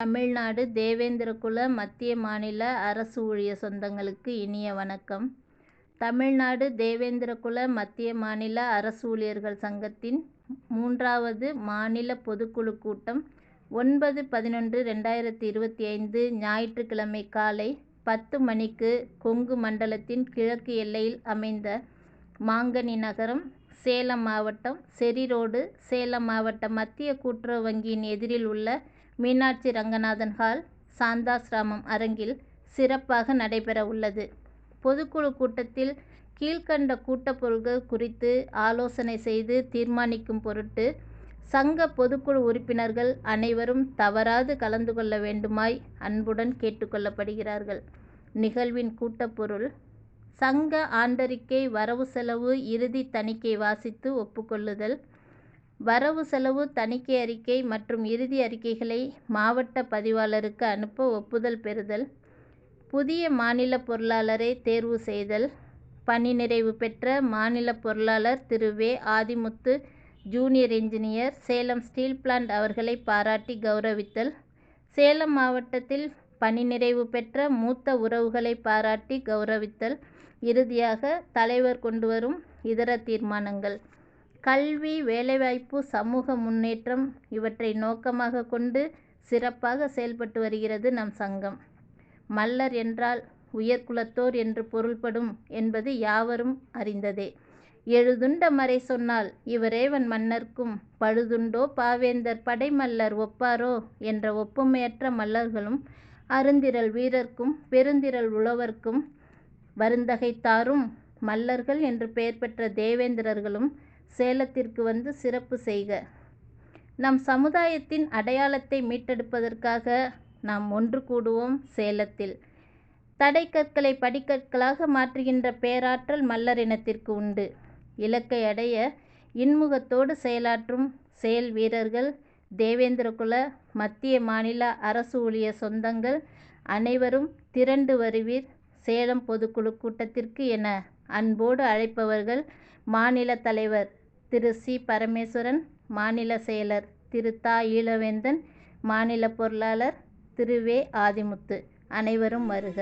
தமிழ்நாடு தேவேந்திரகுல மத்திய மாநில அரசு ஊழியர் சொந்தங்களுக்கு இனிய வணக்கம். தமிழ்நாடு தேவேந்திரகுல மத்திய மாநில அரசு ஊழியர்கள் சங்கத்தின் மூன்றாவது மாநில பொதுக்குழு கூட்டம் ஒன்பது பதினொன்று இருபத்தி இருபத்தைந்து ஞாயிற்றுக்கிழமை காலை பத்து மணிக்கு கொங்கு மண்டலத்தின் கிழக்கு எல்லையில் அமைந்த மாங்கனி நகரம், சேலம் மாவட்டம், செரி ரோடு, சேலம் மாவட்ட மத்திய கூட்டுறவு வங்கியின் எதிரில் உள்ள மீனாட்சி ரங்கநாதன் ஹால், சாந்தாஸ்ராமம் அரங்கில் சிறப்பாக நடைபெற உள்ளது. பொதுக்குழு கூட்டத்தில் கீழ்க்கண்ட கூட்டப் பொருள்கள் குறித்து ஆலோசனை செய்து தீர்மானிக்கும் பொருட்டு சங்க பொதுக்குழு உறுப்பினர்கள் அனைவரும் தவறாது கலந்து கொள்ள வேண்டுமாய் அன்புடன் கேட்டுக்கொள்ளப்படுகிறார்கள் நிகழ்வின் கூட்டப்பொருள் சங்க ஆண்டறிக்கை வரவு செலவு இறுதி தணிக்கை வாசித்து ஒப்புக்கொள்ளுதல் வரவு செலவு தணிக்கை அறிக்கை மற்றும் இறுதி அறிக்கைகளை மாவட்ட பதிவாளருக்கு அனுப்ப ஒப்புதல் பெறுதல், புதிய மாநில பொருளாளரை தேர்வு செய்தல், பணி நிறைவு பெற்ற மாநில பொருளாளர் திரு. வே. Adhimuthu junior engineer, Salem steel plant அவர்களை பாராட்டி கௌரவித்தல் சேலம் மாவட்டத்தில் பணி நிறைவு பெற்ற மூத்த உறவுகளை பாராட்டி கௌரவித்தல் இறுதியாக தலைவர் கொண்டு வரும் இதர தீர்மானங்கள். கல்வி, வேலைவாய்ப்பு, சமூக முன்னேற்றம் இவற்றை நோக்கமாக கொண்டு சிறப்பாக செயல்பட்டு வருகிறது நம் சங்கம். மல்லர் என்றால் உயர்குலத்தோர் என்று பொருள்படும் என்பது யாவரும் அறிந்ததே. எழுதுண்ட மறை சொன்னால் இவரேவன் மன்னர்க்கும் பழுதுண்டோ பாவேந்தர் படைமல்லர் ஒப்பாரோ என்ற ஒப்புமையற்ற மல்லர்களும் அருந்திரல் வீரர்க்கும் பெருந்திரல் உழவர்க்கும் வருந்தகைத்தாரும் மல்லர்கள் என்று பெயர் பெற்ற தேவேந்திரர்களும் சேலத்திற்கு வந்து சிறப்பு செய்க. நம் சமுதாயத்தின் அடையாளத்தை மீட்டெடுப்பதற்காக நாம் ஒன்று கூடுவோம் சேலத்தில். தடைக்கற்களை படிக்கற்களாக மாற்றுகின்ற பேராற்றல் மள்ளரினத்திற்கு உண்டு. இலக்கை அடைய இன்முகத்தோடு செயலாற்றும் செயல் வீரர்கள் தேவேந்திரகுல மத்திய மாநில அரசு ஊழியர் சொந்தங்கள் அனைவரும் திரண்டு வருவீர் சேலம் பொதுக்குழு கூட்டத்திற்கு என அன்போடு அழைப்பவர்கள் மாநில தலைவர் திரு. சி. பரமேஸ்வரன், மாநில செயலர் திரு. தா. ஈழவேந்தன், மாநில பொருளாளர் திரு. வே. ஆதிமுத்து. அனைவரும் வருக.